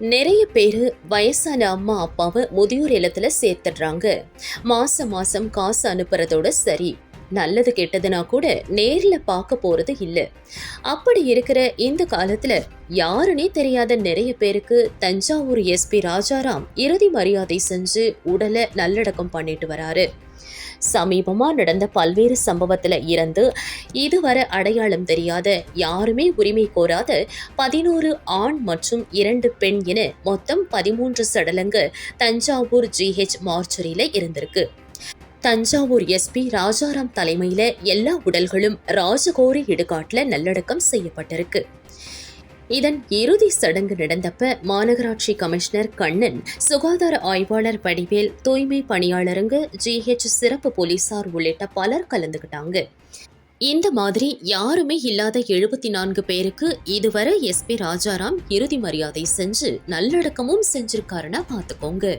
நிறைய பேர் வயசான அம்மா அப்பாவை முதியோர் இல்லத்துல சேர்த்துடுறாங்க. மாசம் மாசம் காசு அனுப்புறதோட சரி. நல்லது கெட்டதுனா கூட நேரில் பார்க்க போகிறது இல்லை. அப்படி இருக்கிற இந்த காலத்தில் யாருன்னே தெரியாத நிறைய பேருக்கு தஞ்சாவூர் எஸ்பி ராஜாராம் இறுதி மரியாதை செஞ்சு உடலை நல்லடக்கம் பண்ணிட்டு வராரு. சமீபமாக நடந்த பல்வேறு சம்பவத்தில் இறந்து இதுவரை அடையாளம் தெரியாத யாருமே உரிமை கோராத பதினோரு ஆண் மற்றும் இரண்டு பெண் என மொத்தம் பதிமூன்று சடலங்கு தஞ்சாவூர் ஜிஹெச் மார்ச்சரியில் இருந்திருக்கு. தஞ்சாவூர் எஸ்பி ராஜாராம் தலைமையில எல்லா உடல்களும் ராஜகோரி இடுகாட்டில் நல்லடக்கம் செய்யப்பட்டிருக்கு. இதன் இறுதி சடங்கு நடந்தப்ப மாநகராட்சி கமிஷனர் கண்ணன் சுகாதார ஆய்வாளர் வடிவேல் தூய்மை பணியாளருங்க ஜிஹெச் சிறப்பு போலீசார் உள்ளிட்ட பலர் கலந்துக்கிட்டாங்க இந்த மாதிரி யாருமே இல்லாத எழுபத்தி நான்கு பேருக்கு இதுவரை எஸ்பி ராஜாராம் இறுதி மரியாதை செஞ்சு நல்லடக்கமும் செஞ்சிருக்காருன்னா பார்த்துக்கோங்க